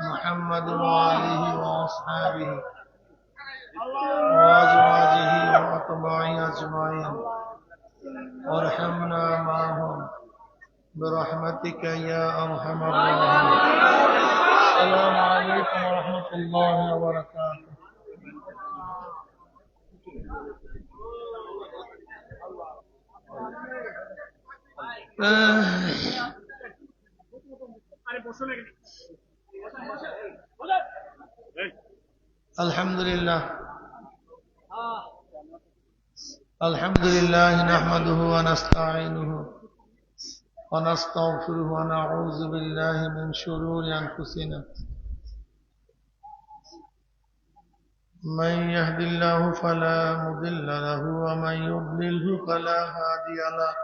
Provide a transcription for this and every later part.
محمد وآله وأصحابه وأزواجه وأتباعه أجمعين. وارحمنا معهم. برحمتك يا أرحم الراحمين. السلام عليكم ورحمة الله وبركاته. آه. الحمد لله الحمد لله نحمده ونستعينه ونستغفره ونعوذ بالله من شرور أنفسنا. من يهد الله فلا مضل له ومن يضلله فلا هادي له.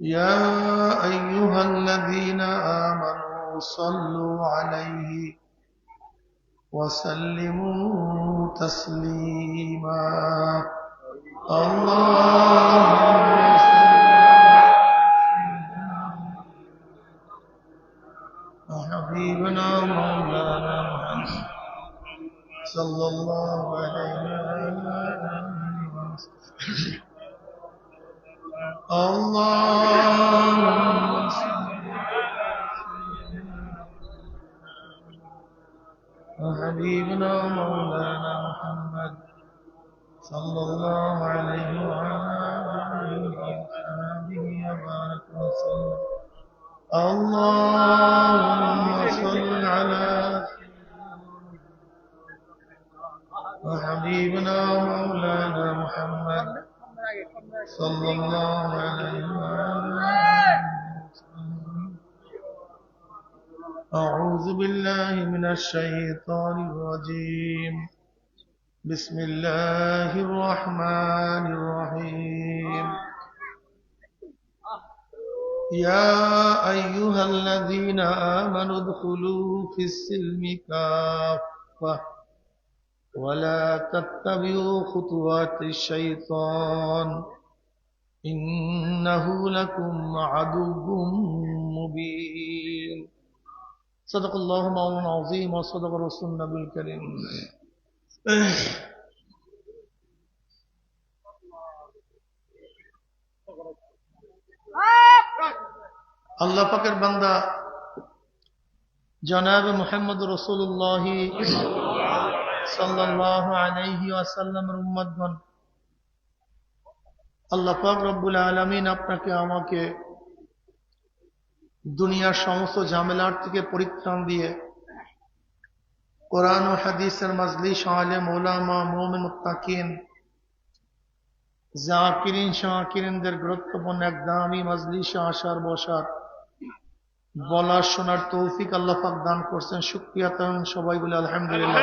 يا أيها الذين آمنوا صلوا عليه وسلموا تسليما. اللهم حبيبنا مولانا محمد صلى الله عليه وسلم. اللهم وحبيبنا مولانا محمد صلى الله عليه وعلى آله وصحبه وبارك وسلم. اللهم صل على وحبيبنا مولانا محمد صلى الله عليه وسلم. أعوذ بالله من الشيطان الرجيم. بسم الله الرحمن الرحيم. يا أيها الذين آمنوا ادخلوا في السلم كافة. ولا تتبعوا خطوات الشيطان. إنه لكم عدو مبين صدق الله مولانا العظيم وصدق رسول النبي الكريم আল্লাহ পাকের বান্দা জনাব মোহাম্মদ রসুল্লাহ সাল্লাহ আলাইহি আসাল্লামের উম্মদগণ আল্লাহ পাক রব্বুল আলমিন আপনাকে, আমাকে দুনিয়ার সমস্ত ঝামেলার থেকে পরিত্রাণ দিয়ে কোরআন ও হাদিসের মাজলিস আলে মৌলামা মোমিন, মুত্তাকিন, জাকিরিন, শাকিরিনদের গুরুত্বপূর্ণ এক দামি মাজলিসে, আসার বসার, বলার, শোনার তৌফিক আল্লাহ পাক দান করছেন। শুক্রিয়া সবাই বলে আলহামদুলিল্লাহ।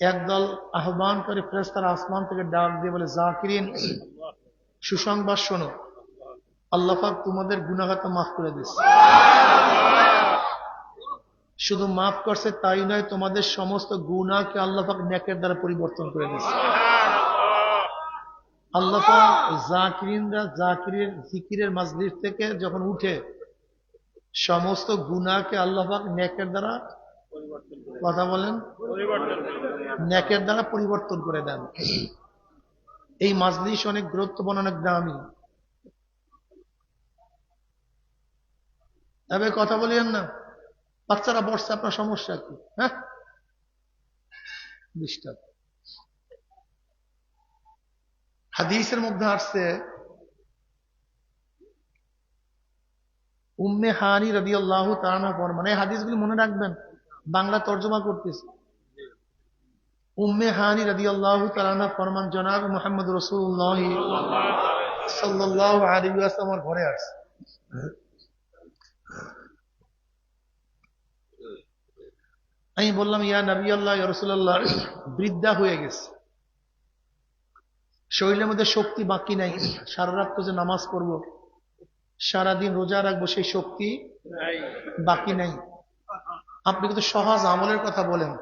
একদল আহ্বান করে ফেরেস্তার আসমান থেকে ডাক দিয়ে বলে, জাকিরিন, সুসংবাদ শোনো। আল্লাহ পাক তোমাদের গুনাহগাতা মাফ করে দিস শুধু মাফ করছে তাই নয়, তোমাদের সমস্ত গুণাকে আল্লাহ পাক নেকের দ্বারা পরিবর্তন করে দিচ্ছে আল্লাহ পাক জাকিরিনরা জাকিরের জিকিরের মাজলিস থেকে যখন উঠে, সমস্ত গুণাকে আল্লাহ পাক নেকের দ্বারা কথা বলেন। নেকের দ্বারা পরিবর্তন করে দেন। এই মাজলিস অনেক গুরুত্বপূর্ণ অনেক দামি। তবে কথা বলিয়েন না। বাচ্চারা বসছে আপনার সমস্যা কি? হ্যাঁ? ডিস্টার্ব হাদিসের মধ্যে আসছে উম্মে হানি রবি আল্লাহ তারা ফরমান এই হাদিসগুলি মনে রাখবেন বাংলা তর্জমা করতেছে। উম্মে হানি আল্লাহ তালা ফরমান জনাব মোহাম্মদ রসুল্লাহ সাল্লাহ আলী আমার ঘরে আসছে। আমি বললাম ইয়া নবী আল্লাহ রসুল্লাহ বৃদ্ধা হয়ে গেছে। শরীরের মধ্যে শক্তি বাকি নাই। সারা রাত তো যে নামাজ পড়ব সারাদিন রোজা রাখব সেই শক্তি বাকি নাই। আপনি কিন্তু সহজ আমলের কথা বলেন।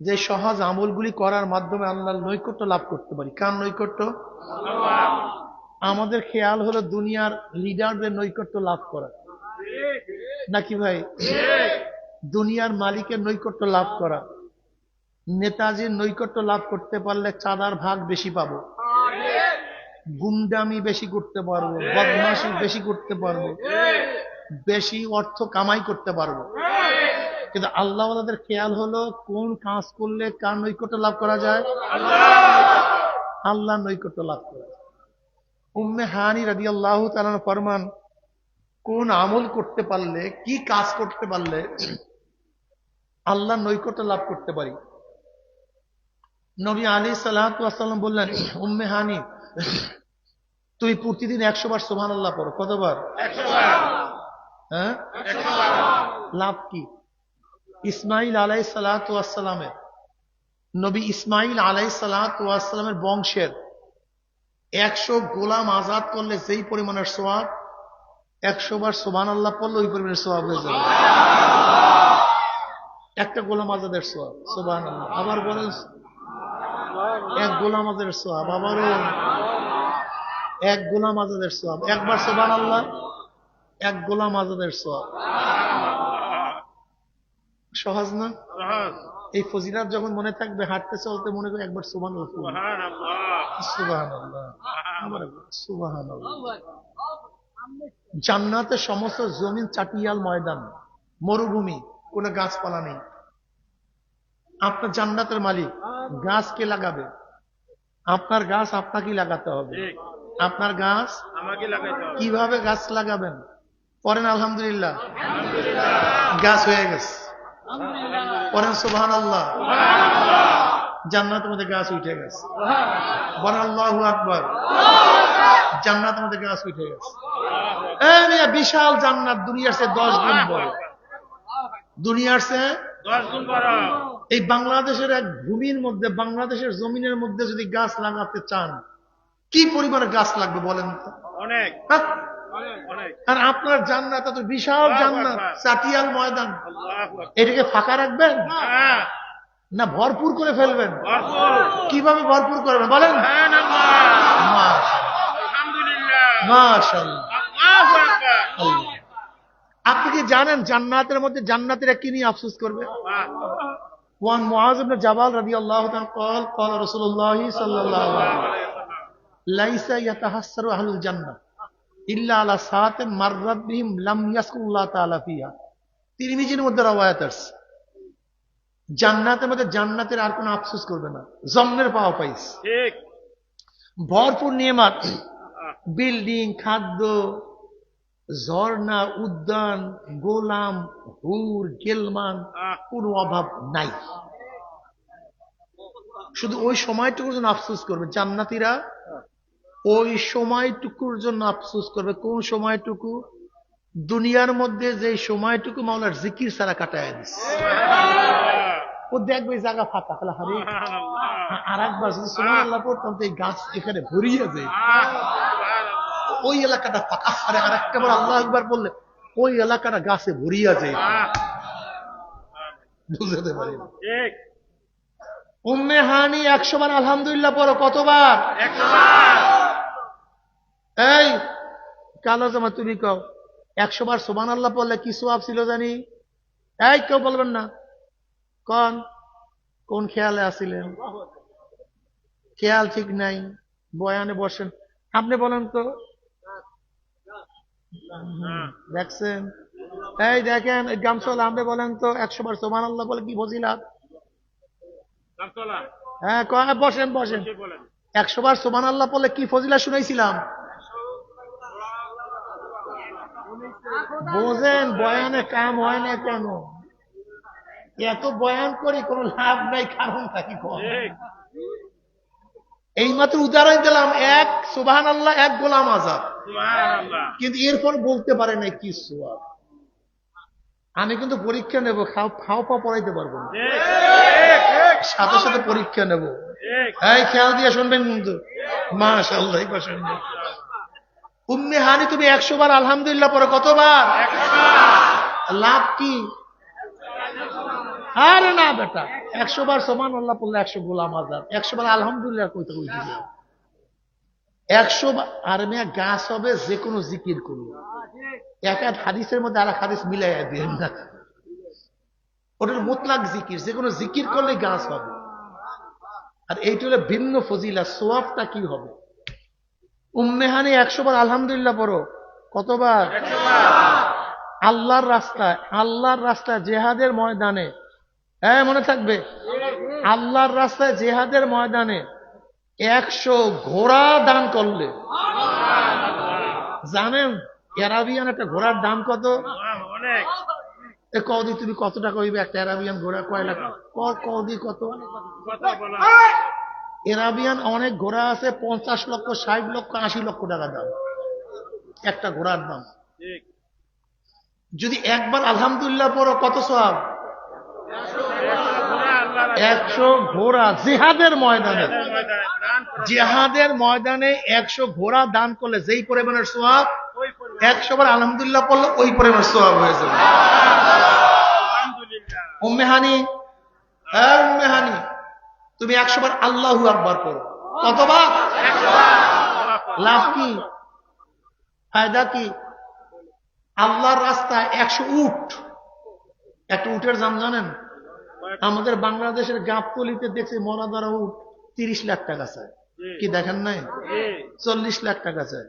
যে সহজ আমলগুলি করার মাধ্যমে আল্লাহর নৈকট্য লাভ করতে পারি। কার নৈকট্য? আমাদের খেয়াল হলো দুনিয়ার লিডারদের নৈকট্য লাভ করা। নাকি ভাই? দুনিয়ার মালিকের নৈকট্য লাভ করা। নেতাজির নৈকট্য লাভ করতে পারলে চাঁদার ভাগ বেশি পাব। গুন্ডামি বেশি করতে পারব, বদমাশি বেশি করতে পারব। বেশি অর্থ কামাই করতে পারব। কিন্তু আল্লাহ আল্লাহদের খেয়াল হলো কোন কাজ করলে কার নৈকট্য লাভ করা যায়? আল্লাহ! নৈকট্য লাভ করা যায়। উম্মে হানি রাজি আল্লাহ তালান ফরমান কোন আমল করতে পারলে কি কাজ করতে পারলে আল্লাহ নৈকট্য লাভ করতে পারি? নবী আলী সাল্লাম বললেন উম্মে হানি তুই প্রতিদিন একশো বার সোহান আল্লাহ পড়ো। কতবার? হ্যাঁ? লাভ কি? ইসমাইল আলাই সালাতামের নবী ইসমাইল আলাই সালাতামের বংশের। একশো গোলাম আজাদ করলে যেই পরিমাণের সোয়াব একশো বার সোহান আল্লাহ পড়লে ওই পরিমাণের সোয়াব হয়ে যাবে। একটা গোলাম আজাদের সোয়াব সোহান আল্লাহ আবার বলেন, এক গোলাম আজাদের সোয়াব আবারও। এক গোলাম আজাদের সোয়াব একবার সোবান আল্লাহ এক গোলাম আজাদের সোয়াব সহজ না? এই ফজিলাত যখন মনে থাকবে হাঁটতে চলতে মনে করে একবার সুবান সুবাহান সুবাহান জান্নাতের সমস্ত জমিন চাটিয়াল ময়দান মরুভূমি কোনো গাছপালা নেই। আপনার জান্নাতের মালিক গাছ কে লাগাবে? আপনার গাছ আপনাকেই লাগাতে হবে। আপনার গাছ আমাকে কীভাবে গাছ লাগাবেন? পরেন আলহামদুলিল্লাহ। গাছ হয়ে গেছে। পরেন সুবহান আল্লাহ জান্নাতের মধ্যে গাছ উঠে গেছে। বলেন আল্লাহ আকবর। জান্নাতের মধ্যে গাছ উঠে গেছে। বিশাল জান্নাত দুনিয়ার সে দশ গুণ বড়। দুনিয়ার সে এই বাংলাদেশের এক ভূমির মধ্যে বাংলাদেশের জমিনের মধ্যে যদি গাছ লাগাতে চান কি পরিমাণে গাছ লাগবে বলেন তো? হ্যাঁ? অনেক আর আপনার জান্নাত এত বিশাল জান্নাত চাটিয়াল ময়দান আল্লাহু আকবার। এটাকে ফাঁকা রাখবেন হ্যাঁ, না ভরপুর করে ফেলবেন ভরপুর। কিভাবে ভরপুর করবেন বলেন সুবহানাল্লাহ। মাশাআল্লাহ, আলহামদুলিল্লাহ মাশাআল্লাহ, আল্লাহু আকবার। আল্লাহ। আপনি কি জানেন জান্নাতের মধ্যে জান্নাতেরা কি নিয়ে আফসোস করবে বাহ। ওয়ান মুআজ ইবনে জাবাল রাদিয়াল্লাহু তাআলা قال قال رسول الله صلى الله عليه وسلم ليس يتحسر জান্নাতের মধ্যে জান্নাতের আর কোনো করবে না। জন্মের পাওয়া পাইস ভরপুর নিয়ামত। বিল্ডিং খাদ্য ঝর্ণা উদ্যান গোলাম হুর গেলমান কোনো অভাব নাই। শুধু ওই সময়টুকু জন্য আফসুস করবে। জান্নাতিরা ওই সময়টুকুর জন্য আফসোস করবে। কোন সময়টুকু? দুনিয়ার মধ্যে যে সময়টুকু মাওলার জিকির ছাড়া কাটায় দিচ্ছে ও দেখবে জায়গা ফাঁকা। ফেলা হারে আর একবার যদি সুমান আল্লাহ পড়তাম তো এই গাছ এখানে ভরিয়ে যায় ওই এলাকাটা ফাঁকা। আরে আর একবার আল্লাহ একবার বললে ওই এলাকাটা গাছে ভরিয়া যায় বুঝতে পারি। উম্মে হানি একশো বার আলহামদুলিল্লাহ পড়ো। কতবার? একশো। এই কালো জামা তুমি কও। একশো বার সোমান আল্লাহ পড়লে কি সোয়াব ছিল জানি? এই কেউ বলবেন না। কোন? কোন খেয়ালে আসিলেন খেয়াল ঠিক নাই। বয়ানে বসেন। আপনি বলেন তো। দেখছেন? এই দেখেন এই গামসল আপনি বলেন তো একশো বার সোমান আল্লাহ বলে কি বজিলাত হ্যাঁ বসেন বসেন। একশো বার সোমান আল্লাহ বলে কি ফজিলা শুনাইছিলাম? বোঝেন বয়ানে কাম হয় না কেন? এত বয়ান করি কোনো লাভ নাই কারণ থাকি এই মাত্র উদাহরণ দিলাম এক সুবাহান আল্লাহ এক গোলাম আজাদ। কিন্তু এরপর বলতে পারে না কি সোয়াব আমি কিন্তু পরীক্ষা নেব খাও খাও পা পড়াইতে পারব না। ঠিক, ঠিক, ঠিক, সাথে সাথে পরীক্ষা নেব। ঠিক। এই খেয়াল দিয়ে শুনবেন কিন্তু মাশাল্লাহ পাশে শুনবেন। উম্মে হানি তুমি একশো বার আলহামদুলিল্লাহ পরে কতবার? লাভ কি? আরে না বেটা, একশো বার সমান আল্লাহ পড়লে একশো গোলাম আজাদ, একশো বার আলহামদুলিল্লাহ কইতে কইতে। একশো আর মেয়া গাছ হবে যে কোনো জিকির করুন এক এক হাদিসের মধ্যে আর এক হাদিস মিলাইয়া দিন না। ওটার মোতলাক জিকির, যে কোনো জিকির করলে গাছ হবে আর এইটা হলো ভিন্ন ফজিলা সোয়াবটা কি হবে? উম্মেহানি একশো বার আলহামদুলিল্লাহ পড়ো। কতবার? আল্লাহর রাস্তায় আল্লাহর রাস্তায় জেহাদের ময়দানে। হ্যাঁ মনে থাকবে? আল্লাহর রাস্তায় জেহাদের ময়দানে একশো ঘোড়া দান করলে। জানেন, অ্যারাবিয়ান একটা ঘোড়ার দাম কত? কদি তুমি কত টাকা হইবে? একটা অ্যারাবিয়ান ঘোড়া কয় লাখ? কদি কত? এরাবিয়ান অনেক ঘোড়া আছে পঞ্চাশ লক্ষ ষাট লক্ষ আশি লক্ষ টাকা দাম। একটা ঘোড়ার দাম। যদি একবার আলহামদুলিল্লাহ পড়ো কত সব একশো ঘোড়া। জেহাদের ময়দানে। জেহাদের ময়দানে একশো ঘোড়া দান করলে যেই পরিমাণের সোয়াব। একশো বার আলহামদুলিল্লাহ পড়লে ওই পরিমাণের সোয়াব হয়ে যাবে। উম্মেহানি হ্যাঁ উম্মেহানি তুমি একশো বার আল্লাহু আকবার করো কতবার? লাভ কি? ফায়দা কি? আল্লাহর রাস্তায় একশো উট। একটা উটের দাম জানেন? আমাদের বাংলাদেশের গাবতলিতে দেখছি মরা ধরা উট তিরিশ লাখ টাকা চায়। কি দেখেন নাই? চল্লিশ লাখ টাকা চায়।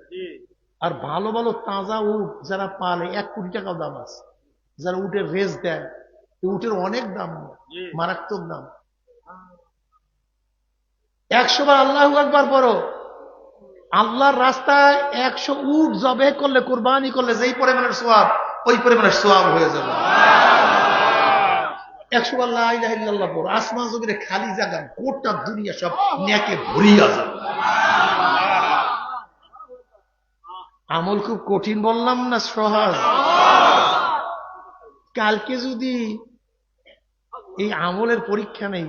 আর ভালো ভালো তাজা উট যারা পালে এক কোটি টাকাও দাম আছে। যারা উটের রেস দেয় উটের অনেক দাম মারাত্মক দাম। একশো বার আল্লাহ একবার পড়ো। আল্লাহর রাস্তায় একশো উট জবে করলে, কোরবানি করলে যেই পরিমাণের সোয়াব, ওই পরিমাণের সোয়াব হয়ে যাবে। একশো আল্লাহ ইলাহা পড়ো। আসমান জমিনে খালি জায়গা, গোটা দুনিয়া সব নেকে ভরিয়া যাবে। আমল খুব কঠিন বললাম না, সহজ? কালকে যদি এই আমলের পরীক্ষা নেই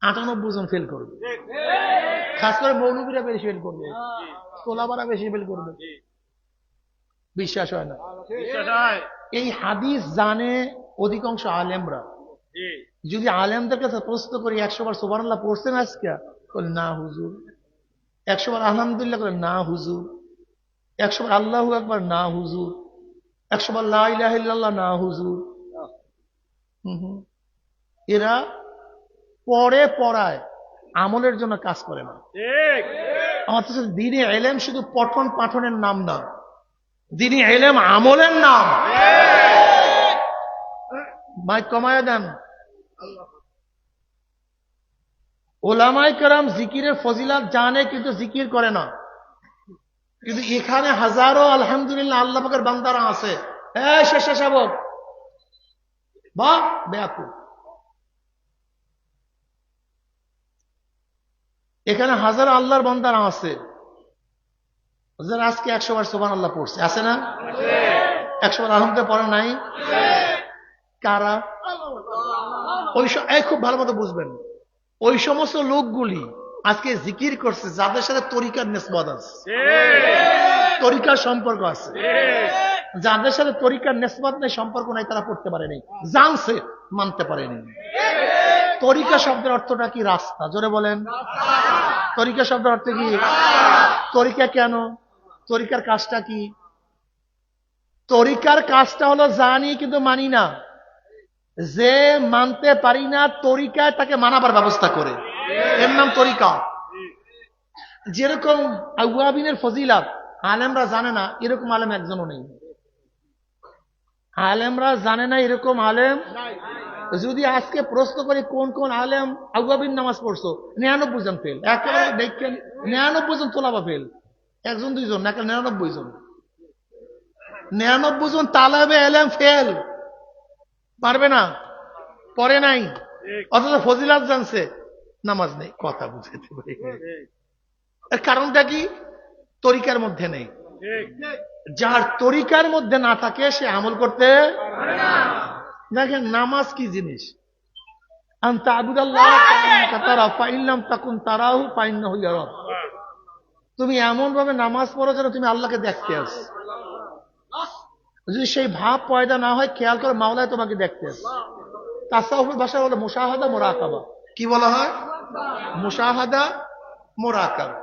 আটানব্বই জন ফেল করবে। খাস করে মৌলবীরা বেশি ফেল করবে। তোলাবারা বেশি ফেল করবে। বিশ্বাস হয় না? হয়। এই হাদিস জানে অধিকাংশ আলেমরা। যদি আলেমদের কাছে প্রশ্ন করি একশো বার সোবান আল্লাহ পড়ছেন আজকে? না হুজুর। একশো বার আলহামদুলিল্লাহ করে না হুজুর। একশো বার আল্লাহ একবার না হুজুর। একশো বার লাহ না হুজুর। হুম হুম। এরা পরে পড়ায় আমলের জন্য কাজ করে না। ঠিক। অথচ দিনে এলেম শুধু পঠন পাঠনের নাম না। দিনে এলেম আমলের নাম। মাইক কমায় দেন। ওলামাই কারাম জিকিরের ফজিলাত জানে কিন্তু জিকির করে না। কিন্তু এখানে হাজারো আলহামদুলিল্লাহ আল্লাহ পাকের বান্দারা আছে। হ্যাঁ স্বেচ্ছাসেবক বা ব্যাকুল। এখানে হাজারো আল্লাহর বান্দারা আছে। যারা আজকে একশো বার সোবান আল্লাহ পড়ছে। আছে না? একশো বার আলহামদুলিল্লাহ পড়ে নাই? কারা? ওই খুব ভালো মতো বুঝবেন। ওই সমস্ত লোকগুলি আজকে জিকির করছে, যাদের সাথে তরিকার নেসবত আছে। তরিকার সম্পর্ক আছে। যাদের সাথে তরিকার নেসবত নেই, সম্পর্ক নাই, তারা পড়তে পারেনি। জানছে, মানতে পারেনি। তরিকা শব্দের অর্থটা কি? রাস্তা। জোরে বলেন। তরিকা শব্দের অর্থ কি? তরিকা কেন? তরিকার কাজটা কি? তরিকার কাজটা হলো জানি কিন্তু মানি না। যে মানতে পারি না, তরিকায় তাকে মানাবার ব্যবস্থা করে। এর নাম তরিকা। যেরকম আউয়াবিনের ফজিলাত, আলেমরা জানে না, এরকম আলেম একজনও নেই। আলেমরা জানে না এরকম আলেম যদি আজকে প্রশ্ন করি কোন কোন আলেম আউয়াবিন নামাজ পড়ছো? নিরানব্বই জন ফেল একেবারে দেখছেন নিরানব্বই জন তোলাবা ফেল একজন দুইজন না নিরানব্বই জন? নিরানব্বই জন তালাবে এলেম ফেল পারবে না? পরে নাই। অথচ ফজিলাত জানছে। নামাজ নেই। কথা বুঝাতে পারি এর কারণটা কি? তরিকার মধ্যে নেই। যার তরিকার মধ্যে না থাকে সে আমল করতে দেখেন নামাজ কি জিনিস। তুমি এমন ভাবে নামাজ পড়ো যেন তুমি আল্লাহকে দেখতে আস। যদি সেই ভাব পয়দা না হয় খেয়াল করে মাওলায় তোমাকে দেখতে আস। তাসাউফের ভাষা বলে মুশাহাদা মোরাকাবা। কি বলা হয়? মুশাহাদা মোরাকাবা।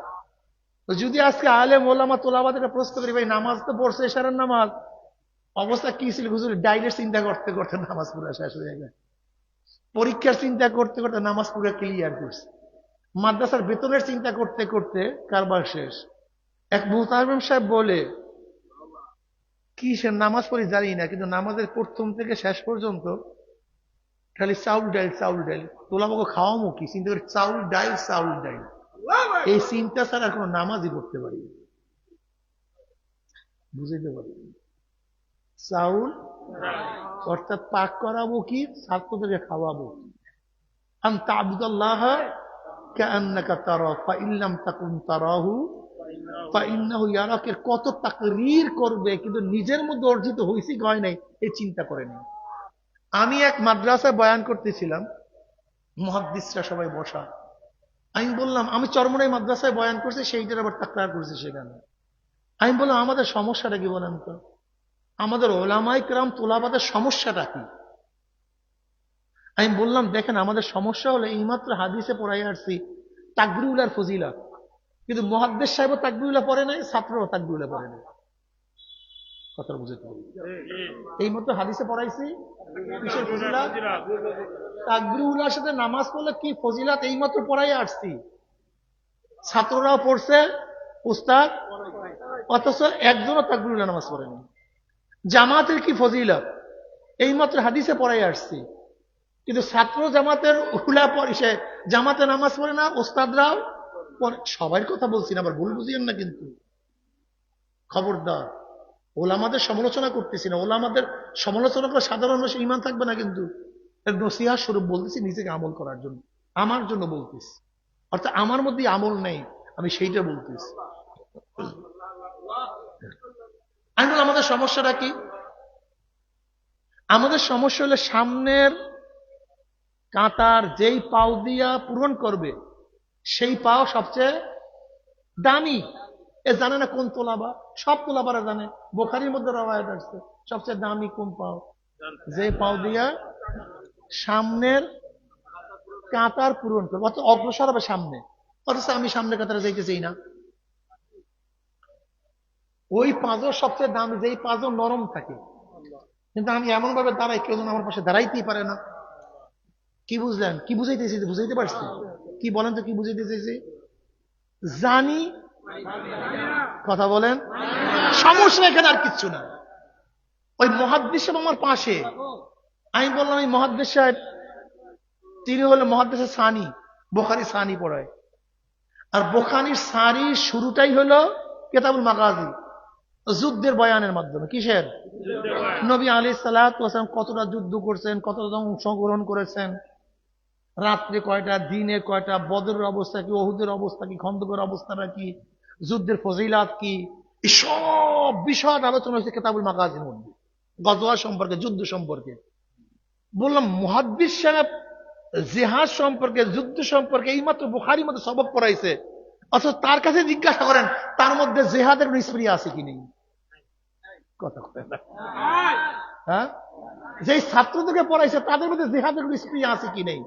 যদি আজকে আলে মোলামা তোলাবাদের প্রশ্ন করি ভাই নামাজ তো পড়ছে এশারের নামাজ? অবস্থা কি ছিল হুজুর? ডাইরেক্ট চিন্তা করতে করতে নামাজ পুরো শেষ হয়ে গেছে পরীক্ষার চিন্তা করতে করতে নামাজ পুরো ক্লিয়ার করছে। মাদ্রাসার বেতনের চিন্তা করতে করতে কারবার শেষ। এক মুহতামিম সাহেব বলে কি সে নামাজ পড়ি জানি না, কিন্তু নামাজের প্রথম থেকে শেষ পর্যন্ত খালি চাউল ডাইল চাউল ডাইল। তোলাবাকে খাওয়ামো কি? চিন্তা করি চাউল ডাইল চাউল ডাইল। এই চিন্তা ছাড়া কোনো নামাজই করতে পারি। বুঝাইতে পারি। চাউল, অর্থাৎ পাক করাবো কি? ছাত্রদেরকে খাওয়াবো। কত তাকরীর করবে, কিন্তু নিজের মধ্যে অর্জিত নাই চিন্তা আমি এক মাদ্রাসায় বয়ান করতেছিলাম, মহাদ্দিসরা সবাই বসা। আমি বললাম, আমি চরমনাই মাদ্রাসায় বয়ান করছি সেইটার আবার তাকরার করছি সেখানে। আমি বললাম, আমাদের সমস্যাটা কি বলেন তো? আমাদের ওলামাই ক্রাম তোলাবাদের সমস্যাটা কি? আমি বললাম, দেখেন, আমাদের সমস্যা হলো এইমাত্র হাদিসে পড়াই আসছি তাকবিরুলার ফজিলা। কিন্তু মহাদ্দেশ সাহেব তাকবিরুল্লাহ পড়ে নাই ছাত্রও তাকবিরুল্লাহ পড়ে নাই। কথা এই মতো হাদিসে পড়াইছি তাকবিরুল্লাহর সাথে নামাজ পড়লে কি ফজিলাত? এই মাত্র পড়াই আসছি। ছাত্ররাও পড়ছে, উস্তাদ, অথচ একজনও তাকবিরুল্লাহ নামাজ পড়েনি। জামাতের কি ফজিলত? এই মাত্র হাদিসে পড়াই আসছি। কিন্তু ছাত্র জামাতের উলা সে, জামাতে নামাজ পড়ে না, ওস্তাদরাও পরে সবার কথা বলছি না, আবার ভুল বুঝিয়েন না কিন্তু। খবরদার। ওলামাদের সমালোচনা করতেছি না। ওলামাদের সমালোচনা করে সাধারণ মানুষের ইমান থাকবে না কিন্তু। নসিহা স্বরূপ বলতেছি, নিজেকে আমল করার জন্য। আমার জন্য বলতেছি। অর্থাৎ আমার মধ্যে আমল নেই, আমি সেইটা বলতেছি। আমি আমাদের সমস্যাটা কি? আমাদের সমস্যা হলে সামনের কাঁটার যেই পাও দিয়া পূরণ করবে, সেই পাও সবচেয়ে দামি। এ জানে না কোন তোলাবা সব তোলাবারা জানে। বোখারির মধ্যে রবায়ত আসছে সবচেয়ে দামি কোন পাও? যে পাও দিয়া সামনের কাঁটার পূরণ করবে। অত অগ্রসর হবে সামনে। অথচ আমি সামনে কাতারে যাইতে চাই না। ওই পাঁজর সবচেয়ে দামি, যেই পাঁজর নরম থাকে। কিন্তু আমি এমন ভাবে দাঁড়াই, কেউ আমার পাশে দাঁড়াইতেই পারে না। কি বুঝলেন? কি বুঝাইতেছি? বুঝাইতে পারছি? কি বলেন তো কি বুঝাইতে চাইছি জানি, কথা বলেন, সমস্যা এখানে আর কিচ্ছু না। ওই মহাদ্দেশ আমার পাশে। আমি বললাম, এই মহাদ্দেশ সাহেব, তিনি হলো মহাদ্দেশের সানি, বোখারি সানি পড়ায়। আর বোখানির সারির শুরুটাই হলো কেতাবুল মাগাজি। যুদ্ধের বয়ানের মাধ্যমে, কিসের? নবী আলী সালাম কতটা যুদ্ধ করছেন, কতটা অংশগ্রহণ করেছেন? রাত্রে কয়টা, দিনে কয়টা, বদরের অবস্থা কি, ওহুদের অবস্থা কি, খন্দকের অবস্থাটা কি, যুদ্ধের ফজিলাত কি? সব বিষয় আলোচনা হয়েছে কেতাবুল মাগাজির মধ্যে, গজওয়া সম্পর্কে, যুদ্ধ সম্পর্কে। বললাম, মুহাদ্দিস সাহেব, জেহাদ সম্পর্কে, যুদ্ধ সম্পর্কে, এইমাত্র বুখারি মধ্যে সবক পড়াইছে। অথচ তার কাছে জিজ্ঞাসা করেন, তার মধ্যে জেহাদের নিষ্প্রি আছে কি নেই? কথা বলেন না। হ্যাঁ? যে ছাত্রদেরকে পড়াইছে তাদের মধ্যে জেহাদের নিষ্প্রি আছে কি নেই?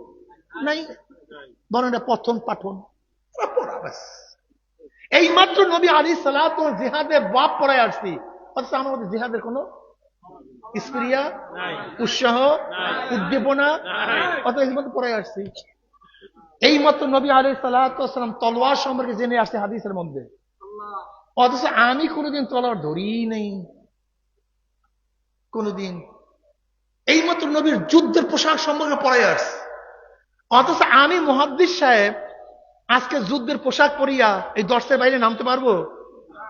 নাই। বরং এটা পঠন। পাঠন পড়া এই মাত্র নবী আলী সালাত জেহাদের বাপ পড়ায় আসছি। অথচ আমার মধ্যে জেহাদের কোনো স্প্রিয়া উৎসাহ উদ্দীপনা অত এই মধ্যে পড়ায় আসছি। এই মাত্র নবী আলী সালাম তলোয়ার সম্পর্কে জেনে আসছে হাদিসের মধ্যে। অথচ আমি কোনোদিন তলোয়ার ধরিই নেই। কোনোদিন এই মাত্র নবীর যুদ্ধের পোশাক সম্পর্কে পড়াই আসছে। অথচ আমি মহাদ্দিস সাহেব, আজকে যুদ্ধের পোশাক পরিয়া এই দর্শের বাইরে নামতে পারব?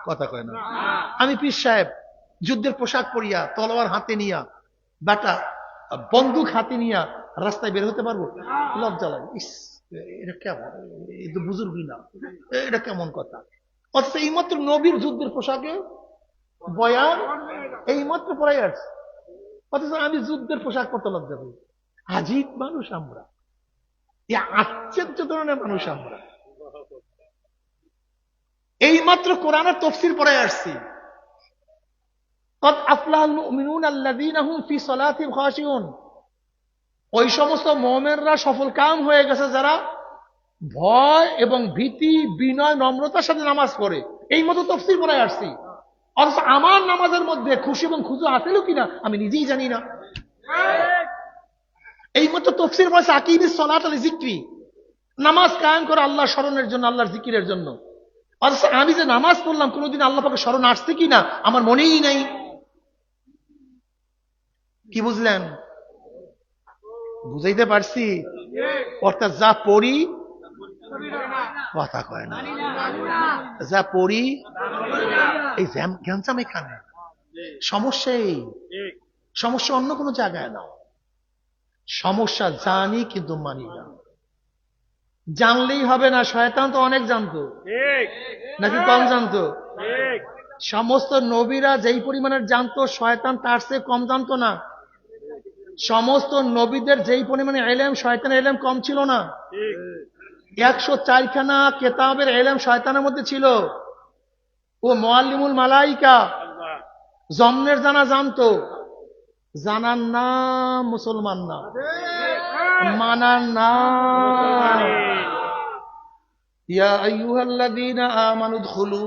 কথা কয় না। আমি পীর সাহেব, যুদ্ধের পোশাক পরিয়া, তলোয়ার হাতে নিয়া বেটা বন্দুক হাতে নিয়া রাস্তায় বের হতে পারব? লজ্জা লাগে। ইস, এটা কেমন? এই তো বুজুর্গই না। এটা কেমন কথা? অথচ এইমাত্র নবীর যুদ্ধের পোশাকে বয়ান এই মাত্র পড়াই আছে। অথচ আমি যুদ্ধের পোশাক করতে লজ্জা করি। আজীব মানুষ আমরা। আশ্চর্য ধরনের মানুষ আমরা। এই মাত্র কোরআনের তফসির পরে আসছি। ওই সমস্ত মোমেনরা সফল কাম হয়ে গেছে যারা ভয় এবং ভীতি, বিনয়, নম্রতার সাথে নামাজ পড়ে। এই মতো তফসিল পড়ায় আসছি। অথচ আমার নামাজের মধ্যে খুশি এবং খুশু আসেল কিনা আমি নিজেই জানি না। এই মতো তফসির পড়েছে আকিবি সলাত আলী জিক্রি। নামাজ কায়েম করে আল্লাহ স্মরণের জন্য, আল্লাহর জিকিরের জন্য। অথচ আমি যে নামাজ পড়লাম, কোনোদিন আল্লাহ পাকে স্মরণ আসছে কিনা আমার মনেই নাই। কি বুঝলেন? বুঝাইতে পারছি? অর্থাৎ যা পড়ি কথা কয় না। যা পড়ি এই জ্ঞানচাম এখানে। সমস্যা এই। সমস্যা অন্য কোনো জায়গায় না সমস্যা জানি কিন্তু মানি না। জানলেই হবে না শয়তান তো অনেক জানতো। নাকি কম জানতো? সমস্ত নবীরা যেই পরিমাণের জানতো শয়তান তার চেয়ে কম জানতো না। সমস্ত নবীদের যেই পরিমাণে এলেম শয়তান এলেম কম ছিল না। একশো চারখানা কেতাবের এলেম শয়তানের মধ্যে ছিল। ও মোয়াল্লিমুল মালাইকা জন্মের জানা জানতো। জানার না মুসলমান না। মানার না ইয়া আইয়ুহাল্লাযীনা আমানু দুখুলু